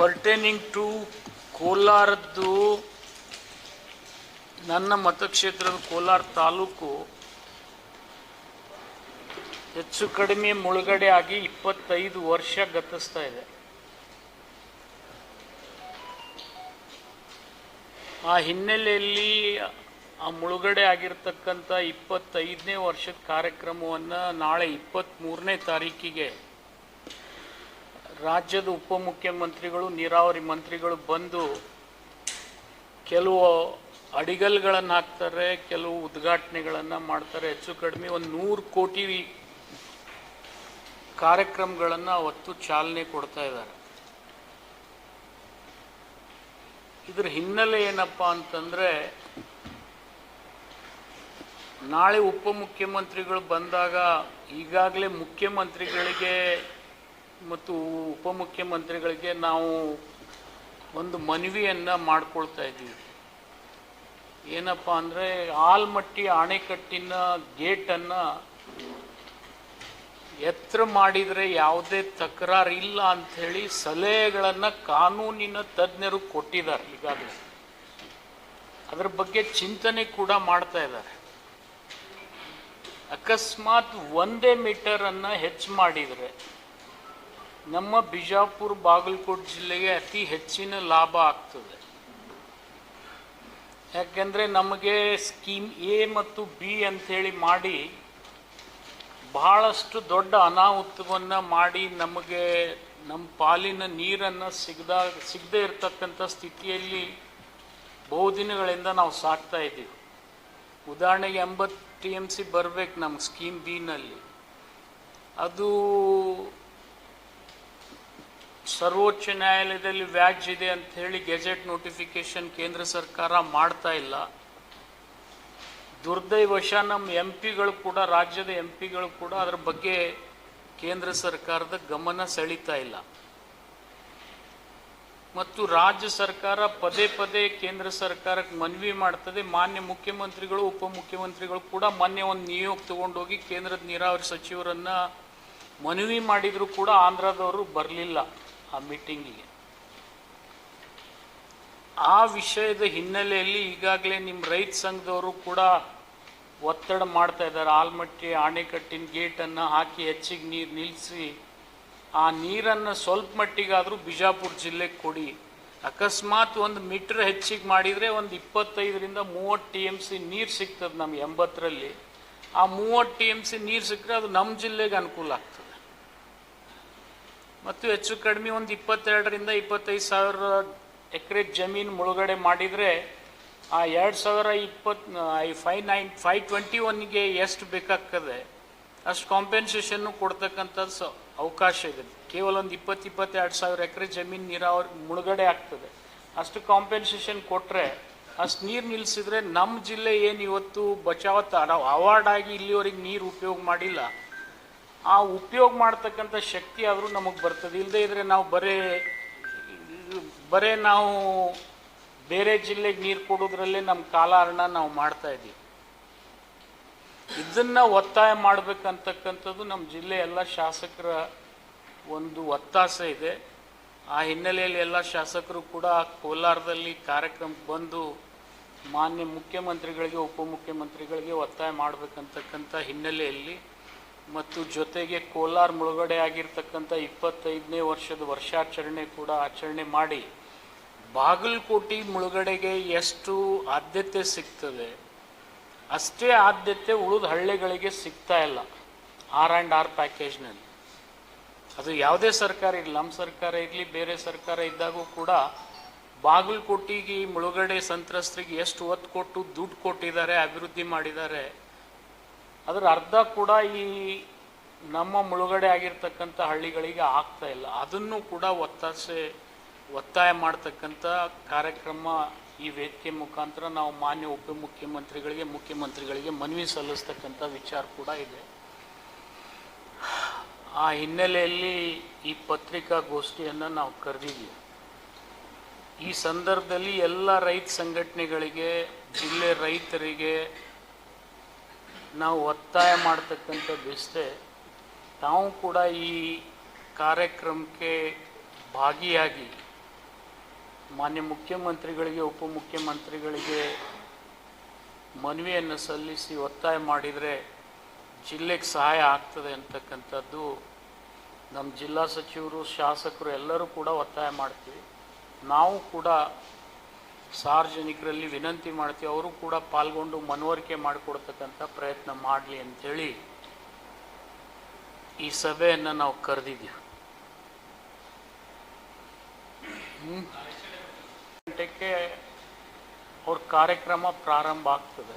Pertaining to ಕೋಲಾರದ್ದು ನನ್ನ ಮತಕ್ಷೇತ್ರದ ಕೋಲಾರ ತಾಲೂಕು ಹೆಚ್ಚು ಕಡಿಮೆ ಮುಳುಗಡೆ ಆಗಿ ಇಪ್ಪತ್ತೈದು ವರ್ಷ ಗತಿಸ್ತಾ ಇದೆ. ಆ ಹಿನ್ನೆಲೆಯಲ್ಲಿ ಆ ಮುಳುಗಡೆ ಆಗಿರ್ತಕ್ಕಂಥ ಇಪ್ಪತ್ತೈದನೇ ವರ್ಷದ ಕಾರ್ಯಕ್ರಮವನ್ನು ನಾಳೆ ಇಪ್ಪತ್ತ್ಮೂರನೇ ತಾರೀಕಿಗೆ ರಾಜ್ಯದ ಉಪಮುಖ್ಯಮಂತ್ರಿಗಳು, ನೀರಾವರಿ ಮಂತ್ರಿಗಳು ಬಂದು ಕೆಲವು ಅಡಿಗಲ್ಗಳನ್ನು ಹಾಕ್ತಾರೆ ಕೆಲವು ಉದ್ಘಾಟನೆಗಳನ್ನು ಮಾಡ್ತಾರೆ. ಹೆಚ್ಚು ಕಡಿಮೆ ಒಂದು ನೂರು ಕೋಟಿ ಕಾರ್ಯಕ್ರಮಗಳನ್ನು ಅವತ್ತು ಚಾಲನೆ ಕೊಡ್ತಾ ಇದ್ದಾರೆ. ಇದರ ಹಿನ್ನೆಲೆ ಏನಪ್ಪ ಅಂತಂದರೆ, ನಾಳೆ ಉಪಮುಖ್ಯಮಂತ್ರಿಗಳು ಬಂದಾಗ ಈಗಾಗಲೇ ಮುಖ್ಯಮಂತ್ರಿಗಳಿಗೆ ಮತ್ತು ಉಪಮುಖ್ಯಮಂತ್ರಿಗಳಿಗೆ ನಾವು ಒಂದು ಮನವಿಯನ್ನು ಮಾಡ್ಕೊಳ್ತಾ ಇದ್ದೀವಿ. ಏನಪ್ಪ ಅಂದರೆ ಆಲ್ಮಟ್ಟಿ ಅಣೆಕಟ್ಟಿನ ಗೇಟನ್ನು ಎತ್ತರ ಮಾಡಿದರೆ ಯಾವುದೇ ತಕರಾರು ಇಲ್ಲ ಅಂಥೇಳಿ ಸಲಹೆಗಳನ್ನು ಕಾನೂನಿನ ತಜ್ಞರು ಕೊಟ್ಟಿದ್ದಾರೆ ಈಗಾಗಲೇ. ಅದರ ಬಗ್ಗೆ ಚಿಂತನೆ ಕೂಡ ಮಾಡ್ತಾ ಇದ್ದಾರೆ. ಅಕಸ್ಮಾತ್ ಒಂದೇ ಮೀಟರನ್ನು ಹೆಚ್ಚು ಮಾಡಿದರೆ ನಮ್ಮ ಬಿಜಾಪುರ ಬಾಗಲಕೋಟೆ ಜಿಲ್ಲೆಗೆ ಅತಿ ಹೆಚ್ಚಿನ ಲಾಭ ಆಗ್ತದೆ. ಯಾಕೆಂದರೆ ನಮಗೆ ಸ್ಕೀಮ್ ಎ ಮತ್ತು ಬಿ ಅಂಥೇಳಿ ಮಾಡಿ ಬಹಳಷ್ಟು ದೊಡ್ಡ ಅನಾಹುತವನ್ನು ಮಾಡಿ ನಮಗೆ ನಮ್ಮ ಪಾಲಿನ ನೀರನ್ನು ಸಿಗದ, ಸಿಗದೇ ಇರತಕ್ಕಂಥ ಸ್ಥಿತಿಯಲ್ಲಿ ಬಹುದಿನಗಳಿಂದ ನಾವು ಸಾಕ್ತಾ ಇದ್ದೀವಿ. ಉದಾಹರಣೆಗೆ ಎಂಬತ್ತು ಟಿ ಎಂ ಸಿ ಬರಬೇಕು ನಮ್ಮ ಸ್ಕೀಮ್ ಬಿನಲ್ಲಿ ಅದು ಸರ್ವೋಚ್ಚ ನ್ಯಾಯಾಲಯದಲ್ಲಿ ವ್ಯಾಜ್ ಇದೆ ಅಂತ ಹೇಳಿ ಗೆಜೆಟ್ ನೋಟಿಫಿಕೇಶನ್ ಕೇಂದ್ರ ಸರ್ಕಾರ ಮಾಡ್ತಾ ಇಲ್ಲ. ದುರ್ದೈವಶ ನಮ್ಮ ಎಂ ಪಿಗಳು ಕೂಡ, ರಾಜ್ಯದ ಎಂ ಪಿಗಳು ಕೂಡ ಅದರ ಬಗ್ಗೆ ಕೇಂದ್ರ ಸರ್ಕಾರದ ಗಮನ ಸೆಳೀತಾ ಇಲ್ಲ. ಮತ್ತು ರಾಜ್ಯ ಸರ್ಕಾರ ಪದೇ ಪದೇ ಕೇಂದ್ರ ಸರ್ಕಾರಕ್ಕೆ ಮನವಿ ಮಾಡ್ತದೆ. ಮಾನ್ಯ ಮುಖ್ಯಮಂತ್ರಿಗಳು, ಉಪಮುಖ್ಯಮಂತ್ರಿಗಳು ಕೂಡ ಮೊನ್ನೆ ಒಂದು ನಿಯೋಗ ತಗೊಂಡೋಗಿ ಕೇಂದ್ರದ ನೀರಾವರಿ ಸಚಿವರನ್ನ ಮನವಿ ಮಾಡಿದರೂ ಕೂಡ ಆಂಧ್ರದವರು ಬರಲಿಲ್ಲ. ಆ ಮೀಟಿಂಗಿಗೆ. ಆ ವಿಷಯದ ಹಿನ್ನೆಲೆಯಲ್ಲಿ ಈಗಾಗಲೇ ನಿಮ್ಮ ರೈತ ಸಂಘದವರು ಕೂಡ ಒತ್ತಡ ಮಾಡ್ತಾ ಇದ್ದಾರೆ. ಆಲ್ಮಟ್ಟಿ ಆಣೆಕಟ್ಟಿನ ಗೇಟನ್ನು ಹಾಕಿ ಹೆಚ್ಚಿಗೆ ನೀರು ನಿಲ್ಲಿಸಿ, ಆ ನೀರನ್ನು ಸ್ವಲ್ಪ ಮಟ್ಟಿಗಾದರೂ ಬಿಜಾಪುರ ಜಿಲ್ಲೆಗೆ ಕೊಡಿ. ಅಕಸ್ಮಾತ್ ಒಂದು ಮೀಟ್ರ್ ಹೆಚ್ಚಿಗೆ ಮಾಡಿದರೆ ಒಂದು ಇಪ್ಪತ್ತೈದರಿಂದ ಮೂವತ್ತು ಟಿ ಎಂ ಸಿ ನೀರು ಸಿಗ್ತದೆ ನಮ್ಗೆ ಎಂಬತ್ತರಲ್ಲಿ. ಆ ಮೂವತ್ತು ಟಿ ಎಂ ಸಿ ನೀರು ಸಿಕ್ಕರೆ ಅದು ನಮ್ಮ ಜಿಲ್ಲೆಗೆ ಅನುಕೂಲ ಆಗ್ತದೆ. ಮತ್ತು ಹೆಚ್ಚು ಕಡಿಮೆ ಒಂದು ಇಪ್ಪತ್ತೆರಡರಿಂದ ಇಪ್ಪತ್ತೈದು ಸಾವಿರ ಎಕರೆ ಜಮೀನು ಮುಳುಗಡೆ ಮಾಡಿದರೆ ಆ ಎರಡು ಸಾವಿರ ಇಪ್ಪತ್ ಫೈ ನೈನ್ ಫೈವ್ ಟ್ವೆಂಟಿ ಒನ್ಗೆ ಎಷ್ಟು ಬೇಕಾಗ್ತದೆ? ಅಷ್ಟು ಕಾಂಪೆನ್ಸೇಷನ್ನು ಕೊಡ್ತಕ್ಕಂಥದ್ದು ಸ, ಅವಕಾಶ ಇದೆ. ಕೇವಲ ಒಂದು ಇಪ್ಪತ್ತು, ಇಪ್ಪತ್ತೆರಡು ಸಾವಿರ ಎಕರೆ ಜಮೀನು ನೀರಾವರಿ ಮುಳುಗಡೆ ಆಗ್ತದೆ. ಅಷ್ಟು ಕಾಂಪೆನ್ಸೇಷನ್ ಕೊಟ್ಟರೆ ಅಷ್ಟು ನೀರು ನಿಲ್ಲಿಸಿದ್ರೆ ನಮ್ಮ ಜಿಲ್ಲೆ ಏನು ಇವತ್ತು ಬಚಾವತ್ ಅವಾರ್ಡ್ ಆಗಿ ಇಲ್ಲಿವರೆಗೆ ನೀರು ಉಪಯೋಗ ಮಾಡಿಲ್ಲ. ಆ ಉಪಯೋಗ ಮಾಡ್ತಕ್ಕಂಥ ಶಕ್ತಿ ಆದರೂ ನಮಗೆ ಬರ್ತದೆ. ಇಲ್ಲದೇ ಇದ್ರೆ ನಾವು ಬರೀ, ಬರೇ ನಾವು ಬೇರೆ ಜಿಲ್ಲೆಗೆ ನೀರು ಕೊಡೋದ್ರಲ್ಲೇ ನಮ್ಮ ಕಾಲಹರಣ ನಾವು ಮಾಡ್ತಾ ಇದ್ದೀವಿ. ಇದನ್ನ ಒತ್ತಾಯ ಮಾಡಬೇಕಂತಕ್ಕಂಥದ್ದು ನಮ್ಮ ಜಿಲ್ಲೆ ಎಲ್ಲ ಶಾಸಕರ ಒಂದು ಒತ್ತಾಸೆ ಇದೆ. ಆ ಹಿನ್ನೆಲೆಯಲ್ಲಿ ಎಲ್ಲ ಶಾಸಕರು ಕೂಡ ಕೋಲಾರದಲ್ಲಿ ಕಾರ್ಯಕ್ರಮಕ್ಕೆ ಬಂದು ಮಾನ್ಯ ಮುಖ್ಯಮಂತ್ರಿಗಳಿಗೆ, ಉಪಮುಖ್ಯಮಂತ್ರಿಗಳಿಗೆ ಒತ್ತಾಯ ಮಾಡಬೇಕಂತಕ್ಕಂಥ ಹಿನ್ನೆಲೆಯಲ್ಲಿ ಮತ್ತು ಜೊತೆಗೆ ಕೋಲಾರ ಮುಳುಗಡೆ ಆಗಿರ್ತಕ್ಕಂಥ ಇಪ್ಪತ್ತೈದನೇ ವರ್ಷದ ವರ್ಷಾಚರಣೆ ಕೂಡ ಆಚರಣೆ ಮಾಡಿ ಬಾಗಲಕೋಟೆ ಮುಳುಗಡೆಗೆ ಎಷ್ಟು ಆದ್ಯತೆ ಸಿಗ್ತದೆ, ಅಷ್ಟೇ ಆದ್ಯತೆ ಉಳಿದ ಹಳ್ಳಿಗಳಿಗೆ ಸಿಗ್ತಾ ಇಲ್ಲ ಆರ್ ಆ್ಯಂಡ್ ಆರ್ ಪ್ಯಾಕೇಜ್ನಲ್ಲಿ ಅದು ಯಾವುದೇ ಸರ್ಕಾರ ಇರಲಿ, ನಮ್ಮ ಸರ್ಕಾರ ಇರಲಿ, ಬೇರೆ ಸರ್ಕಾರ ಇದ್ದಾಗೂ ಕೂಡ ಬಾಗಲಕೋಟೆಗೆ ಮುಳುಗಡೆ ಸಂತ್ರಸ್ತರಿಗೆ ಎಷ್ಟು ಒತ್ತು ಕೊಟ್ಟು ದುಡ್ಡು ಕೊಟ್ಟಿದ್ದಾರೆ, ಅಭಿವೃದ್ಧಿ ಮಾಡಿದ್ದಾರೆ ಅದರ ಅರ್ಧ ಕೂಡ ಈ ನಮ್ಮ ಮುಳುಗಡೆ ಆಗಿರ್ತಕ್ಕಂಥ ಹಳ್ಳಿಗಳಿಗೆ ಆಗ್ತಾ ಇಲ್ಲ. ಅದನ್ನು ಕೂಡ ಒತ್ತಾಸೆ, ಒತ್ತಾಯ ಮಾಡ್ತಕ್ಕಂಥ ಕಾರ್ಯಕ್ರಮ ಈ ವೇದಿಕೆ ಮುಖಾಂತರ ನಾವು ಮಾನ್ಯ ಉಪಮುಖ್ಯಮಂತ್ರಿಗಳಿಗೆ ಮುಖ್ಯಮಂತ್ರಿಗಳಿಗೆ ಮನವಿ ಸಲ್ಲಿಸ್ತಕ್ಕಂಥ ವಿಚಾರ ಕೂಡ ಇದೆ. ಆ ಹಿನ್ನೆಲೆಯಲ್ಲಿ ಈ ಪತ್ರಿಕಾಗೋಷ್ಠಿಯನ್ನು ನಾವು ಕರೆದಿದ್ದೀವಿ. ಈ ಸಂದರ್ಭದಲ್ಲಿ ಎಲ್ಲ ರೈತ ಸಂಘಟನೆಗಳಿಗೆ, ಜಿಲ್ಲೆ ರೈತರಿಗೆ ನಾವು ಒತ್ತಾಯ ಮಾಡ್ತಕ್ಕಂಥದ್ದು ಇಷ್ಟೇ. ತಾವು ಕೂಡ ಈ ಕಾರ್ಯಕ್ರಮಕ್ಕೆ ಭಾಗಿಯಾಗಿ ಮಾನ್ಯ ಮುಖ್ಯಮಂತ್ರಿಗಳಿಗೆ, ಉಪಮುಖ್ಯಮಂತ್ರಿಗಳಿಗೆ ಮನವಿಯನ್ನು ಸಲ್ಲಿಸಿ ಒತ್ತಾಯ ಮಾಡಿದರೆ ಜಿಲ್ಲೆಗೆ ಸಹಾಯ ಆಗ್ತದೆ ಅಂತಕ್ಕಂಥದ್ದು ನಮ್ಮ ಜಿಲ್ಲಾ ಸಚಿವರು, ಶಾಸಕರು ಎಲ್ಲರೂ ಕೂಡ ಒತ್ತಾಯ ಮಾಡ್ತೀವಿ. ನಾವು ಕೂಡ ಸಾರ್ವಜನಿಕರಲ್ಲಿ ವಿನಂತಿ ಮಾಡ್ತೀವಿ. ಅವರು ಕೂಡ ಪಾಲ್ಗೊಂಡು ಮನವರಿಕೆ ಮಾಡಿಕೊಡ್ತಕ್ಕಂಥ ಪ್ರಯತ್ನ ಮಾಡಲಿ ಅಂಥೇಳಿ ಈ ಸಭೆಯನ್ನು ನಾವು ಕರೆದಿದ್ದೀವಿ. ಗಂಟೆಗೆ ಅವ್ರ ಕಾರ್ಯಕ್ರಮ ಪ್ರಾರಂಭ ಆಗ್ತದೆ.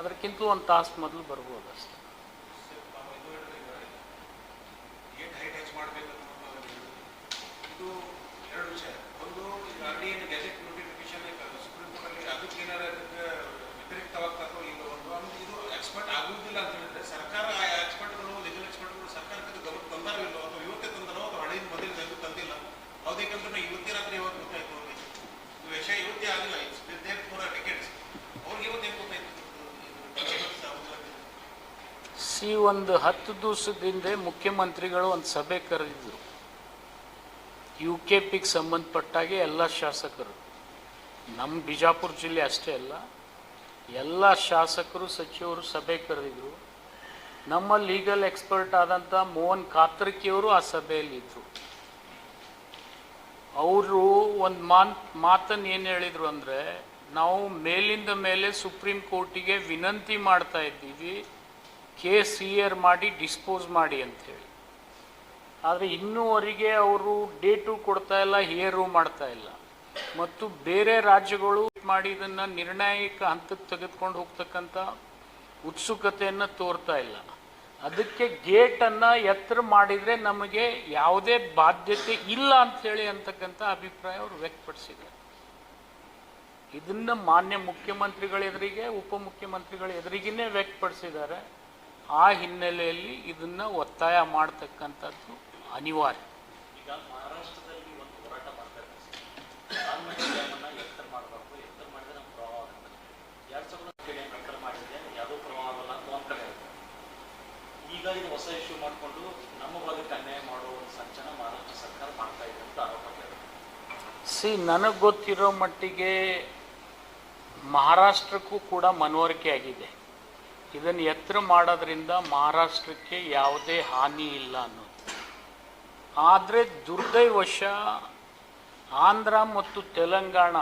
ಅದಕ್ಕಿಂತಲೂ ಒಂದು ತಾಸು ಮೊದಲು ಬರ್ಬೋದು ಅಷ್ಟೇ ಗೇಟ್ ಹೈಟ್ ಹೆಚ್ಚು ಮಾಡಬೇಕು ಇದು ಎರಡು ವಿಷಯ ಒಂದು ಈಗ ಆಲ್ರೆಡಿ ಏನು ಗೆಜೆಟ್ ನೋಟಿಫಿಕೇಶನ್ ಸುಪ್ರೀಂ ಕೋರ್ಟಲ್ಲಿ ಅದಕ್ಕೆ ಏನಾರ ಅದಕ್ಕೆ ವ್ಯತಿರಿಕ್ತವಾಗ್ತದೋ ಇಲ್ಲ ಒಂದು ಆಮೇಲೆ ಇದು ಎಕ್ಸ್ಪರ್ಟ್ ಆಗುವುದಿಲ್ಲ ಅಂತ ಹೇಳಿದ್ರೆ ಸರ್ಕಾರ ಆ ಎಕ್ಸ್ಪರ್ಟ್ಗಳು ಲೀಗಲ್ ಎಕ್ಸ್ಪರ್ಟ್ಗಳು ಸರ್ಕಾರಕ್ಕೆ ಗಮನ ತಂದಾರೋ ಇಲ್ಲೋ ಅಥವಾ ಇವತ್ತೇ ತಂದಾರೋ ಅಥವಾ ಹಳೆಯ ಮೊದಲು ಎಂದು ತಂದಿಲ್ಲ ಯಾವುದೇಕಂದ್ರೆ ಇವತ್ತೇ ರಾತ್ರಿ ಇವತ್ತು ಗೊತ್ತಾಯ್ತು ಅವ್ರಿಗೆ ಈ ವಿಷಯ ಇವತ್ತೇ ಆಗಿಲ್ಲ ಇದೇ ಪೂರ ಟಿಕೆಟ್ಸ್ ಅವ್ರಿಗೆ ಇವತ್ತೇನು ಗೊತ್ತಾಯ್ತು ಸಿ ಒಂದು ಹತ್ತು ದಿವಸದಿಂದ ಮುಖ್ಯಮಂತ್ರಿಗಳು ಒಂದು ಸಭೆ ಕರೆದಿದ್ರು. ಯು ಕೆ ಪಿಗೆ ಸಂಬಂಧಪಟ್ಟಾಗೆ ಎಲ್ಲ ಶಾಸಕರು. ನಮ್ಮ ಬಿಜಾಪುರ ಜಿಲ್ಲೆ ಅಷ್ಟೇ ಅಲ್ಲ, ಎಲ್ಲ ಶಾಸಕರು, ಸಚಿವರು ಸಭೆ ಕರೆದಿದ್ರು. ನಮ್ಮ ಲೀಗಲ್ ಎಕ್ಸ್ಪರ್ಟ್ ಆದಂಥ ಮೋಹನ್ ಕಾತರ್ಕಿಯವರು ಆ ಸಭೆಯಲ್ಲಿ ಇದ್ರು. ಅವರು ಒಂದು ಮಾನ್ ಮಾತನ್ನು ಏನು ಹೇಳಿದರು ಅಂದರೆ, ನಾವು ಮೇಲಿಂದ ಮೇಲೆ ಸುಪ್ರೀಂ ಕೋರ್ಟಿಗೆ ವಿನಂತಿ ಮಾಡ್ತಾ ಇದ್ದೀವಿ ಕೇಸ್ ಹಿಯರ್ ಮಾಡಿ ಡಿಸ್ಪೋಸ್ ಮಾಡಿ ಅಂಥೇಳಿ ಆದರೆ ಇನ್ನೂವರೆಗೆ ಅವರು ಡೇಟು ಕೊಡ್ತಾ ಇಲ್ಲ, ಹಿಯರು ಮಾಡ್ತಾ ಇಲ್ಲ. ಮತ್ತು ಬೇರೆ ರಾಜ್ಯಗಳು ಮಾಡಿ ಇದನ್ನು ನಿರ್ಣಾಯಕ ಹಂತಕ್ಕೆ ತೆಗೆದುಕೊಂಡು ಹೋಗ್ತಕ್ಕಂಥ ಉತ್ಸುಕತೆಯನ್ನು ತೋರ್ತಾ ಇಲ್ಲ. ಅದಕ್ಕೆ ಗೇಟನ್ನು ಎತ್ತರ ಮಾಡಿದರೆ ನಮಗೆ ಯಾವುದೇ ಬಾಧ್ಯತೆ ಇಲ್ಲ ಅಂಥೇಳಿ ಅಂತಕ್ಕಂಥ ಅಭಿಪ್ರಾಯ ಅವರು ವ್ಯಕ್ತಪಡಿಸಿದ್ದಾರೆ. ಇದನ್ನು ಮಾನ್ಯ ಮುಖ್ಯಮಂತ್ರಿಗಳ ಎದುರಿಗೆ ಉಪಮುಖ್ಯಮಂತ್ರಿಗಳ ಎದುರಿಗೇ ವ್ಯಕ್ತಪಡಿಸಿದ್ದಾರೆ. ಆ ಹಿನ್ನೆಲೆಯಲ್ಲಿ ಇದನ್ನ ಒತ್ತಾಯ ಮಾಡ್ತಕ್ಕಂಥದ್ದು ಅನಿವಾರ್ಯ. ಹೊಸ ಇಶ್ಯೂ ಮಾಡಿಕೊಂಡು ನಮ್ಮ ಭಾಗಕ್ಕೆ ಅನ್ಯಾಯ ಒಂದು ಸಂಚನ ಮಹಾರಾಷ್ಟ್ರ ಸರ್ಕಾರ ಮಾಡ್ತಾ ಇದೆ ಅಂತ ಆರೋಪ ಸಿ ನನಗೆ ಗೊತ್ತಿರೋ ಮಟ್ಟಿಗೆ ಮಹಾರಾಷ್ಟ್ರಕ್ಕೂ ಕೂಡ ಮನವರಿಕೆ ಆಗಿದೆ. ಇದನ್ನು ಎತ್ತರ ಮಾಡೋದ್ರಿಂದ ಮಹಾರಾಷ್ಟ್ರಕ್ಕೆ ಯಾವುದೇ ಹಾನಿ ಇಲ್ಲ ಅನ್ನೋದು. ಆದರೆ ದುರ್ದೈವಶ ಆಂಧ್ರ ಮತ್ತು ತೆಲಂಗಾಣ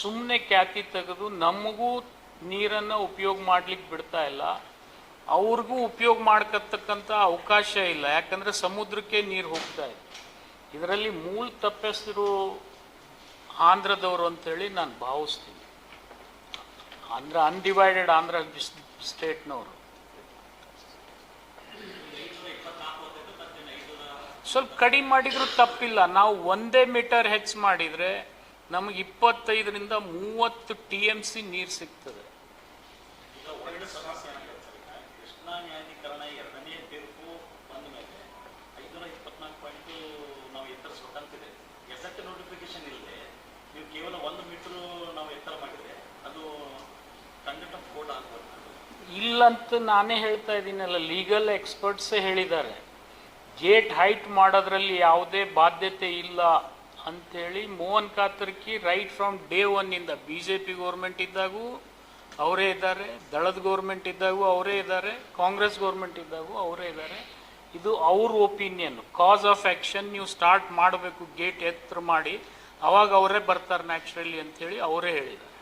ಸುಮ್ಮನೆ ಖ್ಯಾತಿ ತೆಗೆದು ನಮಗೂ ನೀರನ್ನು ಉಪಯೋಗ ಮಾಡಲಿಕ್ಕೆ ಬಿಡ್ತಾ ಇಲ್ಲ. ಅವ್ರಿಗೂ ಉಪಯೋಗ ಮಾಡ್ಕತಕ್ಕಂಥ ಅವಕಾಶ ಇಲ್ಲ. ಯಾಕಂದರೆ ಸಮುದ್ರಕ್ಕೆ ನೀರು ಹೋಗ್ತಾ ಇದೆ ಇದರಲ್ಲಿ ಮೂಲ ತಪ್ಪಿಸಿರು ಆಂಧ್ರದವರು ಅಂತೇಳಿ ನಾನು ಭಾವಿಸ್ತೀನಿ. ಆಂಧ್ರ ಅನ್ಡಿವೈಡೆಡ್ ಆಂಧ್ರ ಸ್ಟೇಟ್ನವರು. ಸ್ವಲ್ಪ ಕಡಿಮೆ ಮಾಡಿದ್ರು ತಪ್ಪಿಲ್ಲ. ನಾವು ಒಂದೇ ಮೀಟರ್ ಹೆಚ್ಚು ಮಾಡಿದರೆ ನಮಗೆ ಇಪ್ಪತ್ತೈದರಿಂದ ಮೂವತ್ತು ಟಿ ಎಂ ಸಿ ನೀರು ಸಿಗ್ತದೆ. ಕೇವಲ ಒಂದು ಮೀಟರ್ ನಾವು ಎತ್ತರ ಮಾಡಿದ್ರೆ ಅದು ಕಂಡಕ್ಟ್ ಆಫ್ ಕೋರ್ಟ್ ಆಗ್ಬೋದು. ಇಲ್ಲಂತ ನಾನೇ ಹೇಳ್ತಾ ಇದ್ದೀನಲ್ಲ ಲೀಗಲ್ ಎಕ್ಸ್ಪರ್ಟ್ಸೇ ಹೇಳಿದ್ದಾರೆ. ಗೇಟ್ ಹೈಟ್ ಮಾಡೋದ್ರಲ್ಲಿ ಯಾವುದೇ ಬಾಧ್ಯತೆ ಇಲ್ಲ ಅಂಥೇಳಿ Mohan Katarki right from day ಒನ್ನಿಂದ B J P government ಇದ್ದಾಗೂ ಅವರೇ ಇದ್ದಾರೆ, ದಳದ ಗೌರ್ಮೆಂಟ್ ಇದ್ದಾಗೂ ಅವರೇ ಇದ್ದಾರೆ, ಕಾಂಗ್ರೆಸ್ ಗೋರ್ಮೆಂಟ್ ಇದ್ದಾಗೂ ಅವರೇ ಇದ್ದಾರೆ. ಇದು ಅವ್ರ ಒಪಿನಿಯನ್ ಕಾಸ್ ಆಫ್ ಆ್ಯಕ್ಷನ್ ನೀವು ಸ್ಟಾರ್ಟ್ ಮಾಡಬೇಕು ಗೇಟ್ ಎತ್ತರ ಮಾಡಿ, ಅವಾಗ ಅವರೇ ಬರ್ತಾರೆ ನ್ಯಾಚುರಲಿ ಅಂಥೇಳಿ ಅವರೇ ಹೇಳಿದ್ದಾರೆ.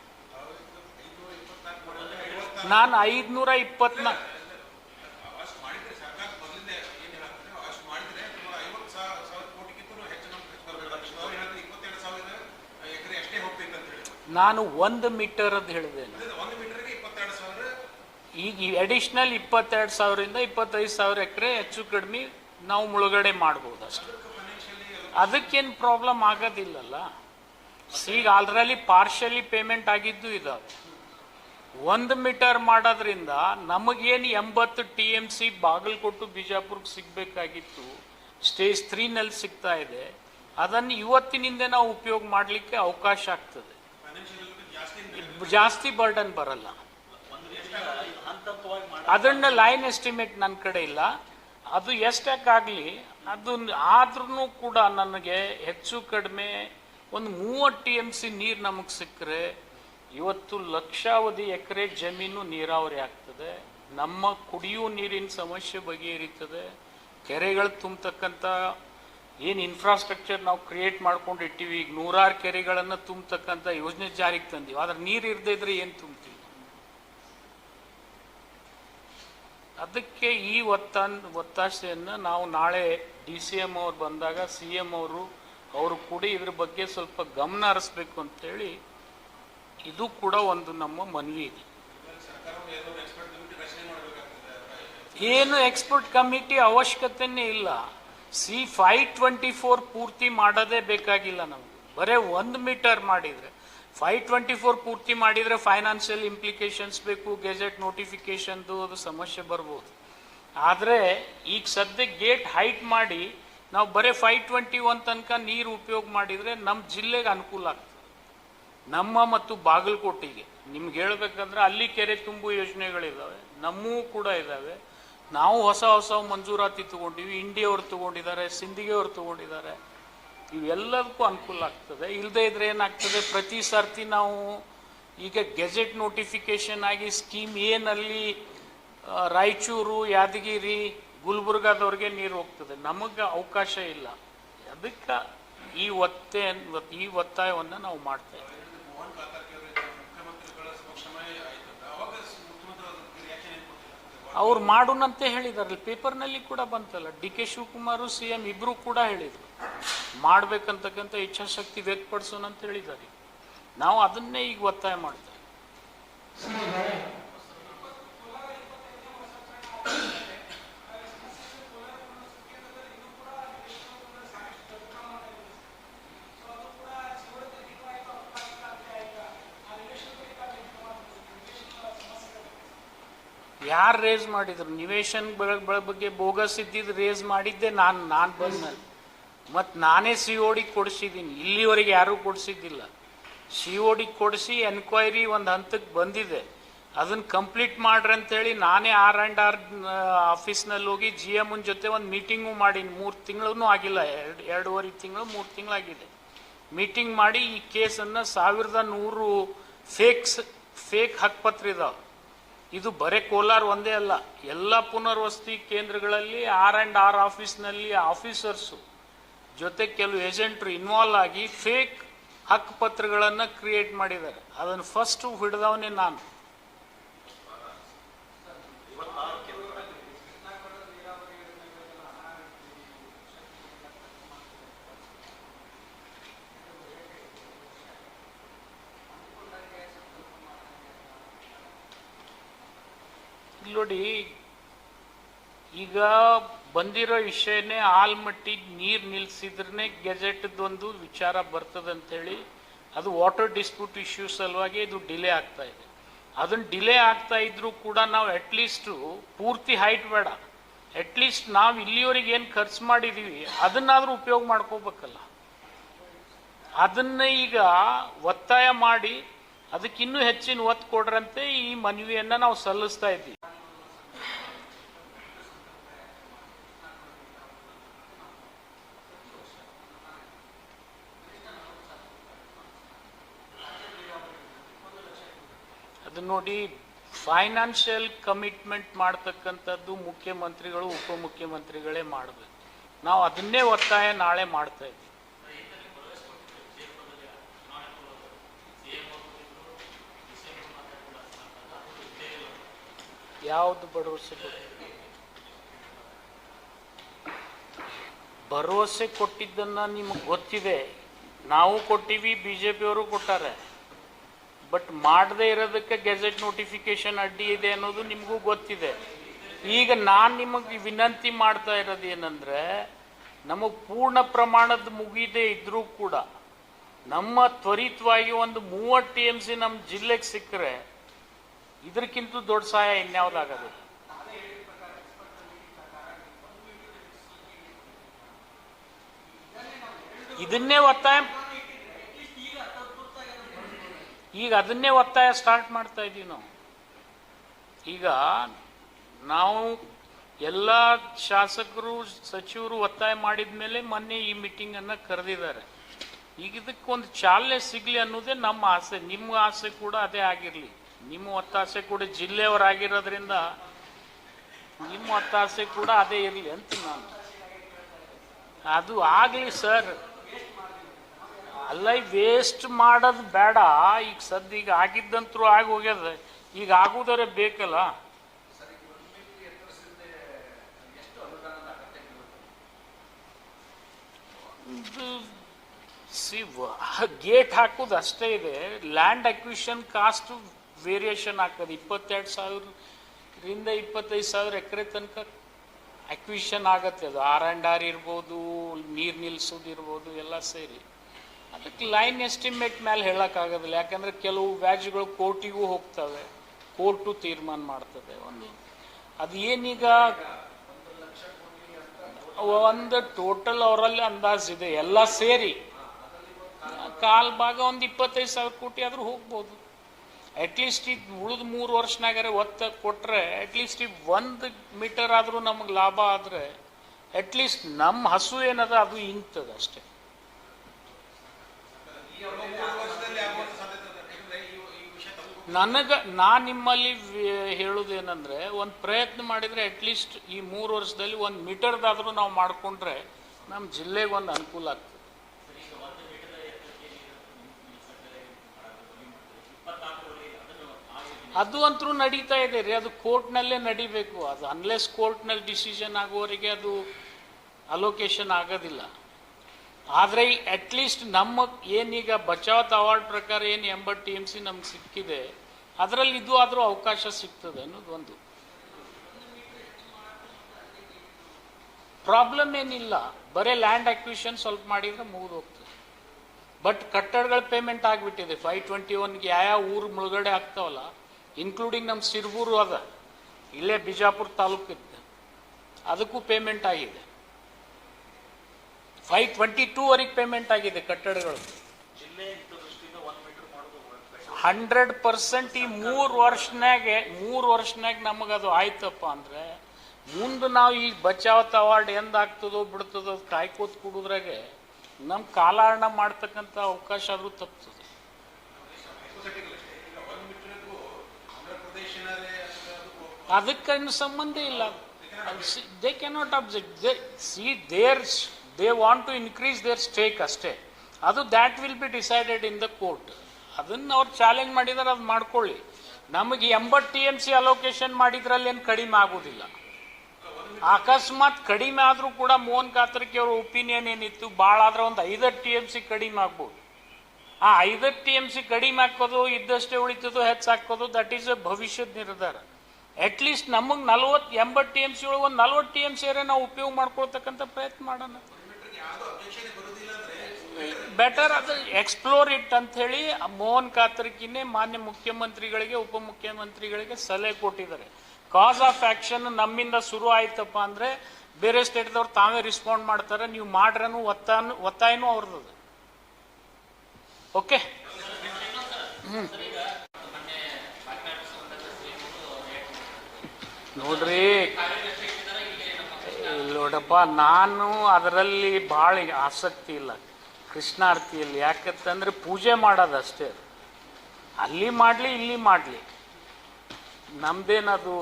ನಾನು ಐದುನೂರ ಹೇಳಿ ನಾನು ಒಂದು ಮೀಟರ್ ಅದು ಹೇಳಿದೆ ಈಗ ಅಡಿಷ್ನಲ್ ಇಪ್ಪತ್ತೆರಡು ಸಾವಿರದಿಂದ ಇಪ್ಪತ್ತೈದು ಸಾವಿರ ಎಕರೆ ಹೆಚ್ಚು ಕಡಿಮೆ ನಾವು ಮುಳುಗಡೆ ಮಾಡ್ಬೋದು ಅಷ್ಟೇ. ಅದಕ್ಕೇನು ಪ್ರಾಬ್ಲಮ್ ಆಗೋದಿಲ್ಲಲ್ಲ? ಈಗ ಆಲ್ರೆಡಿ ಪಾರ್ಷಲಿ ಪೇಮೆಂಟ್ ಆಗಿದ್ದು ಇದಾವೆ. ಒಂದು ಮೀಟರ್ ಮಾಡೋದ್ರಿಂದ ನಮಗೇನು ಎಂಬತ್ತು ಟಿ ಎಂ ಸಿ ಬಾಗಲಕೋಟು ಬಿಜಾಪುರಕ್ಕೆ ಸಿಗಬೇಕಾಗಿತ್ತು ಸ್ಟೇಜ್ ತ್ರೀನಲ್ಲಿ ಸಿಗ್ತಾ ಇದೆ. ಅದನ್ನು ಇವತ್ತಿನಿಂದ ನಾವು ಉಪಯೋಗ ಮಾಡಲಿಕ್ಕೆ ಅವಕಾಶ ಆಗ್ತದೆ. ಜಾಸ್ತಿ ಬರ್ಡನ್ ಬರಲ್ಲ. ಅದನ್ನ ಲೈನ್ ಎಸ್ಟಿಮೇಟ್ ನನ್ನ ಕಡೆ ಇಲ್ಲ. ಅದು ಎಷ್ಟಕ್ಕಾಗಲಿ, ಅದು ಆದ್ರೂ ಕೂಡ ನನಗೆ ಹೆಚ್ಚು ಕಡಿಮೆ ಒಂದು ಮೂವತ್ತು ಟಿ ಎಂ ಸಿ ನೀರು ನಮಗೆ ಸಿಕ್ಕರೆ ಇವತ್ತು ಲಕ್ಷಾವಧಿ ಎಕರೆ ಜಮೀನು ನೀರಾವರಿ ಆಗ್ತದೆ. ನಮ್ಮ ಕುಡಿಯುವ ನೀರಿನ ಸಮಸ್ಯೆ ಬಗೆಹರಿತದೆ. ಕೆರೆಗಳು ತುಂಬತಕ್ಕಂಥ ಏನು ಇನ್ಫ್ರಾಸ್ಟ್ರಕ್ಚರ್ ನಾವು ಕ್ರಿಯೇಟ್ ಮಾಡ್ಕೊಂಡು ಇಟ್ಟಿವಿ, ಈಗ ನೂರಾರು ಕೆರೆಗಳನ್ನು ತುಂಬತಕ್ಕಂಥ ಯೋಜನೆ ಜಾರಿಗೆ ತಂದೀವಿ. ಆದ್ರೆ ನೀರು ಇರದೇ ಇದ್ರೆ ಏನು ತುಂಬ್ತೀವಿ ಅದಕ್ಕೆ ಈ ಒತ್ತ ಒತ್ತಾಸೆಯನ್ನು ನಾವು ನಾಳೆ ಡಿ ಸಿ ಎಂ ಅವ್ರು ಬಂದಾಗ ಸಿ ಎಂ ಅವರು ಅವರು ಕೂಡ ಇದ್ರ ಬಗ್ಗೆ ಸ್ವಲ್ಪ ಗಮನ ಹರಿಸ್ಬೇಕು ಅಂತೇಳಿ ಇದು ಕೂಡ ಒಂದು ನಮ್ಮ ಮನವಿ ಇದೆ. ಏನೋ ಎಕ್ಸ್ಪರ್ಟ್ ಕಮಿಟಿ ಅವಶ್ಯಕತೆನೇ ಇಲ್ಲ. ಸಿ ಫೈವ್ ಟ್ವೆಂಟಿ ಫೋರ್ ಪೂರ್ತಿ ಮಾಡೋದೇ ಬೇಕಾಗಿಲ್ಲ ನಮ್ಗೆ. ಬರೇ ಒಂದು ಮೀಟರ್ ಮಾಡಿದರೆ. ಫೈವ್ ಟ್ವೆಂಟಿ ಫೋರ್ ಪೂರ್ತಿ ಮಾಡಿದರೆ ಫೈನಾನ್ಷಿಯಲ್ ಇಂಪ್ಲಿಕೇಶನ್ಸ್ ಬೇಕು, ಗೆಜೆಟ್ ನೋಟಿಫಿಕೇಶನ್ದು ಅದು ಸಮಸ್ಯೆ ಬರ್ಬೋದು. ಆದರೆ ಈಗ ಸದ್ಯ ಗೇಟ್ ಹೈಟ್ ಮಾಡಿ ನಾವು ಬರೀ ಫೈವ್ ಟ್ವೆಂಟಿ ಒನ್ ತನಕ ನೀರು ಉಪಯೋಗ ಮಾಡಿದರೆ ನಮ್ಮ ಜಿಲ್ಲೆಗೆ ಅನುಕೂಲ ಆಗ್ತದೆ. ನಮ್ಮ ಮತ್ತು ಬಾಗಲಕೋಟೆಗೆ. ನಿಮ್ಗೆ ಹೇಳ್ಬೇಕಂದ್ರೆ ಅಲ್ಲಿ ಕೆರೆ ತುಂಬು ಯೋಜನೆಗಳಿದ್ದಾವೆ ನಮ್ಮೂ ಕೂಡ ಇದ್ದಾವೆ ನಾವು ಹೊಸ ಹೊಸ ಮಂಜೂರಾತಿ ತಗೊಂಡಿವಿ, ಇಂಡಿಯವ್ರು ತಗೊಂಡಿದ್ದಾರೆ ಸಿಂಧಿಗೆ ಅವ್ರು ತಗೊಂಡಿದ್ದಾರೆ. ಇವೆಲ್ಲದಕ್ಕೂ ಅನುಕೂಲ ಆಗ್ತದೆ. ಇಲ್ಲದೇ ಇದ್ರೆ ಏನಾಗ್ತದೆ, ಪ್ರತಿ ಸರ್ತಿ ನಾವು ಈಗ ಗೆಜೆಟ್ ನೋಟಿಫಿಕೇಶನ್ ಆಗಿ ಸ್ಕೀಮ್ ಏನಲ್ಲಿ ರಾಯಚೂರು, ಯಾದಗಿರಿ, ಗುಲ್ಬರ್ಗಾದವ್ರಿಗೆ ನೀರು ಹೋಗ್ತದೆ. ನಮಗೆ ಅವಕಾಶ ಇಲ್ಲ. ಅದಕ್ಕೆ ಈ ಒತ್ತೆ, ಈ ಒತ್ತಾಯವನ್ನು ನಾವು ಮಾಡ್ತಾ ಇದ್ದೀವಿ ಮೋಹನ್ ಕಾತಾರ್ಕಿ ಅವರು ಮುಖ್ಯಮಂತ್ರಿಗಳ ಸಮಕ್ಷಮೇ ಆಯ್ತು ಅವಾಗ ಮುಖ್ಯಮಂತ್ರಿ ಅದಕ್ಕೆ ರಿಯಾಕ್ಷನ್ ಏನು ಕೊಟ್ಟಿಲ್ಲ ಅವ್ರು ಮಾಡೋಣಂತೆ ಹೇಳಿದಾರಲ್ಲ, ಪೇಪರ್ನಲ್ಲಿ ಕೂಡ ಬಂತಲ್ಲ. D K Shivakumar, C M ಇಬ್ಬರು ಕೂಡ ಹೇಳಿದರು. ಮಾಡ್ಬೇಕಂತಕ್ಕಂಥ ಇಚ್ಛಾಶಕ್ತಿ ವ್ಯಕ್ತಪಡಿಸೋಣ ಅಂತ ಹೇಳಿದ್ದಾರೆ. ನಾವು ಅದನ್ನೇ ಈಗ ಒತ್ತಾಯ ಮಾಡ್ತೇವೆ ಯಾರು ರೇಸ್ ಮಾಡಿದ್ರು. ನಿವೇಶನ್ ಬಗ್ಗೆ ಬೋಗಸ್ ಇದ್ದಿದ್ದು ರೇಸ್ ಮಾಡಿದ್ದೆ ನಾನು ನಾನು ಬಂದ್ಮೇಲೆ. ಮತ್ತು ನಾನೇ ಸಿ ಒ ಡಿ ಕೊಡಿಸಿದ್ದೀನಿ ಇಲ್ಲಿವರೆಗೆ ಯಾರೂ ಕೊಡಿಸಿದ್ದಿಲ್ಲ. ಸಿ ಒ ಕೊಡಿಸಿ ಎನ್ಕ್ವೈರಿ ಒಂದು ಹಂತಕ್ಕೆ ಬಂದಿದೆ. ಅದನ್ನು ಕಂಪ್ಲೀಟ್ ಮಾಡ್ರಿ ಅಂತೇಳಿ ನಾನೇ ಆರ್ ಆ್ಯಂಡ್ ಆರ್ ಆಫೀಸ್ನಲ್ಲಿ ಹೋಗಿ ಜಿ ಎಮ್ಮನ ಜೊತೆ ಒಂದು ಮೀಟಿಂಗು ಮಾಡೀನಿ. ಮೂರು ತಿಂಗಳೂ ಆಗಿಲ್ಲ. ಎರಡು, ಎರಡೂವರೆ ತಿಂಗಳು, ಮೂರು ತಿಂಗಳಾಗಿದೆ ಮೀಟಿಂಗ್ ಮಾಡಿ ಈ ಕೇಸನ್ನು ಸಾವಿರದ ನೂರು ಫೇಕ್ಸ್ ಫೇಕ್ ಹಕ್ಪತ್ರ ಇದಾವೆ ಇದು ಬರೇ ಕೋಲಾರ ಒಂದೇ ಅಲ್ಲ. ಎಲ್ಲ ಪುನರ್ವಸತಿ ಕೇಂದ್ರಗಳಲ್ಲಿ ಆರ್ ಆ್ಯಂಡ್ ಆರ್ ಆಫೀಸ್ನಲ್ಲಿ ಆಫೀಸರ್ಸು ಜೊತೆ ಕೆಲವು ಏಜೆಂಟ್ರು ಇನ್ವಾಲ್ವ್ ಆಗಿ ಫೇಕ್ ಹಕ್ಕುಪತ್ರಗಳನ್ನು ಕ್ರಿಯೇಟ್ ಮಾಡಿದ್ದಾರೆ. ಅದನ್ನು ಫಸ್ಟು ಹಿಡಿದವನೇ ನಾನು. ನೋಡಿ, ಈಗ ಬಂದಿರೋ ವಿಷಯನೇ ಆಲ್ಮಟ್ಟಿಗೆ ನೀರು ನಿಲ್ಲಿಸಿದ್ರೆ ಗೆಜೆಟ್ದೊಂದು ವಿಚಾರ ಬರ್ತದಂತೇಳಿ, ಅದು ವಾಟರ್ ಡಿಸ್ಪ್ಯೂಟ್ ಇಶ್ಯೂ ಸಲುವಾಗಿ ಇದು ಡಿಲೇ ಆಗ್ತಾ ಇದೆ. ಅದನ್ನು ಡಿಲೇ ಆಗ್ತಾ ಇದ್ರೂ ಕೂಡ ನಾವು ಅಟ್ಲೀಸ್ಟು ಪೂರ್ತಿ ಹೈಟ್ ಬೇಡ. ಅಟ್ಲೀಸ್ಟ್ ನಾವು ಇಲ್ಲಿವರೆಗೆ ಏನು ಖರ್ಚು ಮಾಡಿದ್ದೀವಿ ಅದನ್ನಾದರೂ ಉಪಯೋಗ ಮಾಡ್ಕೋಬೇಕಲ್ಲ. ಅದನ್ನ ಈಗ ಒತ್ತಾಯ ಮಾಡಿ, ಅದಕ್ಕಿನ್ನೂ ಹೆಚ್ಚಿನ ಒತ್ತು ಕೊಡ್ರಂತೆ ಈ ಮನವಿಯನ್ನು ನಾವು ಸಲ್ಲಿಸ್ತಾ ಇದ್ದೀವಿ ಅದು ನೋಡಿ ಫೈನಾನ್ಷಿಯಲ್ ಕಮಿಟ್ಮೆಂಟ್ ಮಾಡ್ತಕ್ಕಂಥದ್ದು ಮುಖ್ಯಮಂತ್ರಿಗಳು, ಉಪಮುಖ್ಯಮಂತ್ರಿಗಳೇ ಮಾಡಬೇಕು. ನಾವು ಅದನ್ನೇ ಒತ್ತಾಯ ನಾಳೆ ಮಾಡ್ತಾ ಇದ್ದೀವಿ ಯಾವುದು ಭರವಸೆ? ಭರವಸೆ ಕೊಟ್ಟಿದ್ದನ್ನ ನಿಮಗೆ ಗೊತ್ತಿದೆ. ನಾವು ಕೊಟ್ಟಿವಿ ಬಿ ಜೆ ಪಿಯವರು ಕೊಟ್ಟಾರೆ. ಬಟ್ ಮಾಡದೇ ಇರೋದಕ್ಕೆ ಗೆಜೆಟ್ ನೋಟಿಫಿಕೇಶನ್ ಅಡ್ಡಿ ಇದೆ ಅನ್ನೋದು ನಿಮಗೂ ಗೊತ್ತಿದೆ. ಈಗ ನಾನು ನಿಮಗೆ ವಿನಂತಿ ಮಾಡ್ತಾ ಇರೋದು ಏನಂದ್ರೆ, ನಮಗೆ ಪೂರ್ಣ ಪ್ರಮಾಣದ ಮುಗಿದೇ ಇದ್ರೂ ಕೂಡ, ನಮ್ಮ ತ್ವರಿತವಾಗಿ ಒಂದು ಮೂವತ್ತು ಟಿ ಎಂ ಸಿ ನಮ್ಮ ಜಿಲ್ಲೆಗೆ ಸಿಕ್ಕರೆ ಇದಕ್ಕಿಂತ ದೊಡ್ಡ ಸಹಾಯ ಇನ್ಯಾವುದಾಗದು ಇದನ್ನೇ ಒತ್ತಾಯ ಈಗ ಅದನ್ನೇ ಒತ್ತಾಯ ಸ್ಟಾರ್ಟ್ ಮಾಡ್ತಾ ಇದ್ದೀವಿ ನಾವು. ಈಗ ನಾವು ಎಲ್ಲ ಶಾಸಕರು, ಸಚಿವರು ಒತ್ತಾಯ ಮಾಡಿದ ಮೇಲೆ ಮೊನ್ನೆ ಈ ಮೀಟಿಂಗನ್ನು ಕರೆದಿದ್ದಾರೆ. ಈಗ ಇದಕ್ಕೊಂದು ಚಾಲನೆ ಸಿಗಲಿ ಅನ್ನೋದೇ ನಮ್ಮ ಆಸೆ. ನಿಮ್ಮ ಆಸೆ ಕೂಡ ಅದೇ ಆಗಿರಲಿ. ನಿಮ್ಮ ಒತ್ತಾಸೆ ಕೂಡ ಜಿಲ್ಲೆಯವರಾಗಿರೋದ್ರಿಂದ ನಿಮ್ಮ ಒತ್ತಾಸೆ ಕೂಡ ಅದೇ ಇರಲಿ ಅಂತ ನಾನು. ಅದು ಆಗಲಿ ಸರ್. ಅಲ್ಲ ವೇಸ್ಟ್ ಮಾಡೋದು ಬೇಡ. ಈಗ ಸದ್ಯ ಈಗ ಆಗಿದ್ದಂತರೂ ಆಗಿ ಹೋಗ್ಯದ. ಈಗ ಆಗೋದರೆ ಬೇಕಲ್ಲ? ಸಿ ಗೇಟ್ ಹಾಕೋದು ಅಷ್ಟೇ ಇದೆ. ಲ್ಯಾಂಡ್ ಅಕ್ವಿಷನ್ ಕಾಸ್ಟ್ ವೇರಿಯೇಷನ್ ಆಗ್ತದೆ. ಇಪ್ಪತ್ತೆರಡು ಸಾವಿರದಿಂದ ಇಪ್ಪತ್ತೈದು ಸಾವಿರ ಎಕರೆ ತನಕ ಅಕ್ವಿಷನ್ ಆಗತ್ತೆ ಅದು. ಆರ್ ಆ್ಯಂಡ್ ಆರ್ ಇರ್ಬೋದು, ನೀರು ನಿಲ್ಲಿಸೋದು ಇರ್ಬೋದು, ಎಲ್ಲ ಸೇರಿ. ಅದಕ್ಕೆ ಲೈನ್ ಎಸ್ಟಿಮೇಟ್ ಮೇಲೆ ಹೇಳೋಕ್ಕಾಗೋದಿಲ್ಲ ಯಾಕಂದರೆ ಕೆಲವು ವ್ಯಾಜ್ಗಳು ಕೋರ್ಟಿಗೂ ಹೋಗ್ತವೆ. ಕೋರ್ಟು ತೀರ್ಮಾನ ಮಾಡ್ತದೆ ಒಂದು. ಅದು ಏನೀಗ ಒಂದು ಟೋಟಲ್ ಅವರಲ್ಲಿ ಅಂದಾಜಿದೆ ಎಲ್ಲ ಸೇರಿ. ಕಾಲ್ ಭಾಗ ಒಂದು ಇಪ್ಪತ್ತೈದು ಸಾವಿರ ಕೋಟಿ ಆದರೂ ಹೋಗ್ಬೋದು. ಅಟ್ಲೀಸ್ಟ್ ಈಗ ಉಳಿದ ಮೂರು ವರ್ಷನಾಗಾರೆ ಒತ್ತ ಕೊಟ್ಟರೆ ಅಟ್ಲೀಸ್ಟ್ ಈಗ ಒಂದು ಮೀಟರ್ ಆದರೂ ನಮಗೆ ಲಾಭ ಆದರೆ ಅಟ್ಲೀಸ್ಟ್ ನಮ್ಮ ಹಸು ಏನದ ಅದು ಇಂತದಷ್ಟೇ ಈ ಎರಡು ಮೂರು ವರ್ಷದಲ್ಲಿ ಆಗುವಂತ ಸಾಧ್ಯತೆ ಇದೆ. ಯಾಕಂದ್ರೆ ಈ ಈ ವಿಷಯ ತಮಗೂ ನನಗೆ, ನಾನು ನಿಮ್ಮಲ್ಲಿ ಹೇಳೋದು ಹೇಳೋದೇನೆಂದ್ರೆ, ಒಂದು ಪ್ರಯತ್ನ ಮಾಡಿದರೆ ಅಟ್ಲೀಸ್ಟ್ ಈ ಮೂರು ವರ್ಷದಲ್ಲಿ ಒಂದು ಮೀಟರ್ದಾದರೂ ನಾವು ಮಾಡಿಕೊಂಡ್ರೆ ನಮ್ಮ ಜಿಲ್ಲೆಗೆ ಒಂದು ಅನುಕೂಲ ಆಗ್ತದೆ. ಅದು ಅಂತೂ ನಡೀತಾ ಇದೆ ರೀ, ಅದು ಕೋರ್ಟ್ನಲ್ಲೇ ನಡಿಬೇಕು. ಅದು ಅನ್ಲೆಸ್ ಕೋರ್ಟ್ನಲ್ಲಿ ಡಿಸಿಷನ್ ಆಗುವವರೆಗೆ ಅದು ಅಲೋಕೇಶನ್ ಆಗೋದಿಲ್ಲ. ಆದರೆ ಅಟ್ಲೀಸ್ಟ್ ನಮ್ಮ ಏನೀಗ ಬಚಾವತ್ ಅವಾರ್ಡ್ ಪ್ರಕಾರ ಏನು ಎಂಬತ್ತು ಟಿ ಎಂ ಸಿ ನಮ್ಗೆ ಸಿಕ್ಕಿದೆ, ಅದರಲ್ಲಿ ಇದು ಆದರೂ ಅವಕಾಶ ಸಿಗ್ತದೆ ಅನ್ನೋದು ಒಂದು. ಪ್ರಾಬ್ಲಮ್ ಏನಿಲ್ಲ. ಬರೀ ಲ್ಯಾಂಡ್ ಅಕ್ವಿಷನ್ ಸ್ವಲ್ಪ ಮಾಡಿದರೆ ಮುಗಿದು ಹೋಗ್ತದೆ ಬಟ್ ಕಟ್ಟಡಗಳ ಪೇಮೆಂಟ್ ಆಗಿಬಿಟ್ಟಿದೆ. ಫೈವ್ ಟ್ವೆಂಟಿ ಒನ್ಗೆ ಯಾವ ಊರು ಮುಳುಗಡೆ ಆಗ್ತಾವಲ್ಲ ಇನ್ಕ್ಲೂಡಿಂಗ್ ನಮ್ಮ ಸಿರ್ಬೂರು ಅದ. ಇಲ್ಲೇ ಬಿಜಾಪುರ ತಾಲೂಕಿದ್ದ. ಅದಕ್ಕೂ ಪೇಮೆಂಟ್ ಆಗಿದೆ. ಫೈವ್ ಟ್ವೆಂಟಿ ಟೂವರೆಗೆ ಪೇಮೆಂಟ್ ಆಗಿದೆ ಕಟ್ಟಡಗಳು. ಹಂಡ್ರೆಡ್ ಪರ್ಸೆಂಟ್ ಈ ಮೂರು ವರ್ಷನಾಗೆ ಮೂರು ವರ್ಷನಾಗ ಅದು ಆಯ್ತಪ್ಪ ಅಂದರೆ ಮುಂದೆ ನಾವು ಈ ಬಚಾವತ್ ಅವಾರ್ಡ್ ಎಂದಾಗ್ತದೋ ಬಿಡ್ತದೋ ಕಾಯ್ಕೋತ್ ಕುಡಿದ್ರಾಗೆ ನಮ್ಮ ಕಾಲಹರಣ ಮಾಡ್ತಕ್ಕಂಥ ಅವಕಾಶ ಆದರೂ ತಪ್ತದೆ. ಅದಕ್ಕೆ ಸಂಬಂಧ ಇಲ್ಲ. They cannot object see there they want to increase their stake ಅಷ್ಟೇ. ಅದು that will be decided in the court ಅದನ್ನು ಅವ್ರು ಚಾಲೆಂಜ್ ಮಾಡಿದ್ರೆ, ಅದು ಮಾಡ್ಕೊಳ್ಳಿ. ನಮಗೆ ಎಂಬತ್ತು ಟಿ ಎಂ ಸಿ ಅಲೋಕೇಶನ್ ಮಾಡಿದ್ರಲ್ಲಿ ಏನು ಕಡಿಮೆ ಆಗೋದಿಲ್ಲ. ಅಕಸ್ಮಾತ್ ಕಡಿಮೆ ಆದರೂ ಕೂಡ ಮೋಹನ್ ಖಾತ್ರಿಕೆ ಅವ್ರ ಒಪಿನಿಯನ್ ಏನಿತ್ತು ಭಾಳ ಆದ್ರೆ ಒಂದು ಐದತ್ತು ಟಿ ಎಂ ಸಿ ಕಡಿಮೆ ಆಗ್ಬೋದು. ಆ ಐದತ್ತು ಟಿ ಎಂ ಸಿ ಕಡಿಮೆ ಹಾಕೋದು, ಇದ್ದಷ್ಟೇ ಉಳಿತದೋ ಹೆಚ್ಚಾಕೋದು ದಟ್ ಈಸ್ ಅ ಭವಿಷ್ಯದ ನಿರ್ಧಾರ. ಅಟ್ಲೀಸ್ಟ್ ನಮಗೆ ನಲ್ವತ್ತು ಎಂಬತ್ತು ಟಿ ಎಂ ಸಿ ಒಳಗೆ ಒಂದು ನಲ್ವತ್ತು ಟಿ ಎಂ ಸಿ ನಾವು ಉಪಯೋಗ ಮಾಡ್ಕೊಳ್ತಕ್ಕಂಥ ಪ್ರಯತ್ನ ಮಾಡೋಣ. ಬೆಟರ್ ಅದು ಎಕ್ಸ್ಪ್ಲೋರ್ ಇಟ್ ಅಂತ ಹೇಳಿ ಮೋಹನ್ ಕಾತ್ರಿಕಿನೇ ಮಾನ್ಯ ಮುಖ್ಯಮಂತ್ರಿಗಳಿಗೆ ಉಪ ಮುಖ್ಯಮಂತ್ರಿಗಳಿಗೆ ಸಲಹೆ ಕೊಟ್ಟಿದ್ದಾರೆ. ಕಾಸ್ ಆಫ್ ಆಕ್ಷನ್ ನಮ್ಮಿಂದ ಶುರು ಆಯ್ತಪ್ಪ ಅಂದ್ರೆ ಬೇರೆ ಸ್ಟೇಟ್ದವ್ರು ತಾವೇ ರಿಸ್ಪಾಂಡ್ ಮಾಡ್ತಾರೆ ನೀವು ಮಾಡ್ರನು ಒತ್ತಾನು ಒತ್ತಾಯನೂ ಅವ್ರದ್ದು. ಓಕೆ ನೋಡ್ರಿ. ನೋಡಪ್ಪ, ನಾನು ಅದರಲ್ಲಿ ಭಾಳ ಆಸಕ್ತಿ ಇಲ್ಲ ಕೃಷ್ಣಾರ್ತಿಯಲ್ಲಿ ಯಾಕಂತಂದ್ರೆ ಪೂಜೆ ಮಾಡೋದಷ್ಟೇ. ಅಲ್ಲಿ ಮಾಡಲಿ, ಇಲ್ಲಿ ಮಾಡಲಿ. ನಮ್ದೇನದು?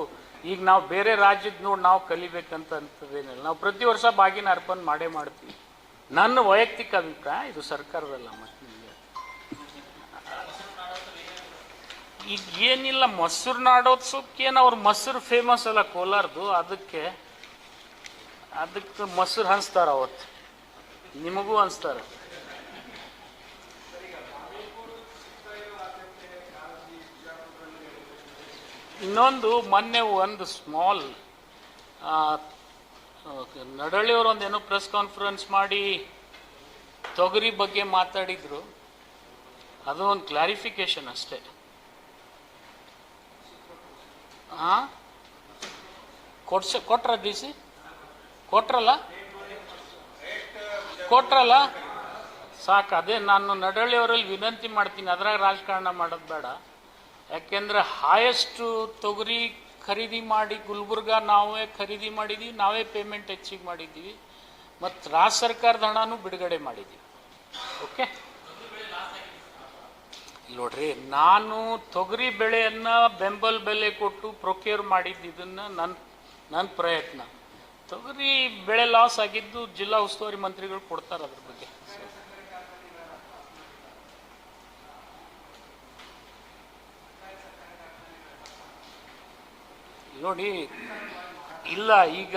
ಈಗ ನಾವು ಬೇರೆ ರಾಜ್ಯದ ನೋಡಿ ನಾವು ಕಲಿಬೇಕಂತ ಅಂತದೇನಿಲ್ಲ. ನಾವು ಪ್ರತಿ ವರ್ಷ ಬಾಗಿನ ಅರ್ಪಣೆ ಮಾಡೇ ಮಾಡ್ತೀವಿ. ನನ್ನ ವೈಯಕ್ತಿಕ ಅಭಿಪ್ರಾಯ, ಇದು ಸರ್ಕಾರದಲ್ಲ, ಮತ್ತೆ. ಈಗ ಏನಿಲ್ಲ ಮೊಸರು ನಾಡೋತ್ಸವಕ್ಕೆ ಏನು ಅವ್ರ ಮೊಸರು ಫೇಮಸ್ ಅಲ್ಲ, ಕೋಲಾರದು. ಅದಕ್ಕೆ ಅದಕ್ಕೆ ಮೊಸರು ಹಂಚ್ತಾರ ಅವತ್ತು. ನಿಮಗೂ ಹಂಚ್ತಾರೆ. ಇನ್ನೊಂದು, ಮೊನ್ನೆ ಒಂದು ಸ್ಮಾಲ್ ನಡಳ್ಳಿಯವರು ಒಂದು ಏನೋ ಪ್ರೆಸ್ ಕಾನ್ಫರೆನ್ಸ್ ಮಾಡಿ ತೊಗರಿ ಬಗ್ಗೆ ಮಾತಾಡಿದ್ರು. ಅದು ಒಂದು ಕ್ಲಾರಿಫಿಕೇಶನ್ ಅಷ್ಟೇ. ಹಾಂ ಕೊಡ್ಸ, ಕೊಟ್ರ ಡಿ ಸಿ ಕೊಟ್ರಲ್ಲ? ಕೊಟ್ರಲ್ಲ? ಸಾಕು, ಅದೇ ನಾನು ನಡಳ್ಳಿಯವರಲ್ಲಿ ವಿನಂತಿ ಮಾಡ್ತೀನಿ. ಅದ್ರಾಗ ರಾಜಕಾರಣ ಮಾಡೋದು ಬೇಡ. ಯಾಕೆಂದ್ರೆ ಹಾಯೆಸ್ಟು ತೊಗರಿ ಖರೀದಿ ಮಾಡಿ ಗುಲ್ಬರ್ಗ ನಾವೇ ಖರೀದಿ ಮಾಡಿದ್ದೀವಿ ನಾವೇ ಪೇಮೆಂಟ್ ಹೆಚ್ಚಿಗೆ ಮಾಡಿದ್ದೀವಿ ಮತ್ತು ರಾಜ್ಯ ಸರ್ಕಾರದ ಹಣನೂ ಬಿಡುಗಡೆ ಮಾಡಿದ್ದೀವಿ ಓಕೆ ನೋಡ್ರಿ, ನಾನು ತೊಗರಿ ಬೆಳೆಯನ್ನು ಬೆಂಬಲ ಬೆಲೆ ಕೊಟ್ಟು ಪ್ರೊಕ್ಯೂರ್ ಇದನ್ನು ನನ್ನ ನನ್ನ ಪ್ರಯತ್ನ. ತೊಗರಿ ಬೆಳೆ ಲಾಸ್ ಆಗಿದ್ದು ಜಿಲ್ಲಾ ಉಸ್ತುವಾರಿ ಮಂತ್ರಿಗಳು ಕೊಡ್ತಾರೆ ಅದ್ರ ಬಗ್ಗೆ. ನೋಡಿ ಇಲ್ಲ ಈಗ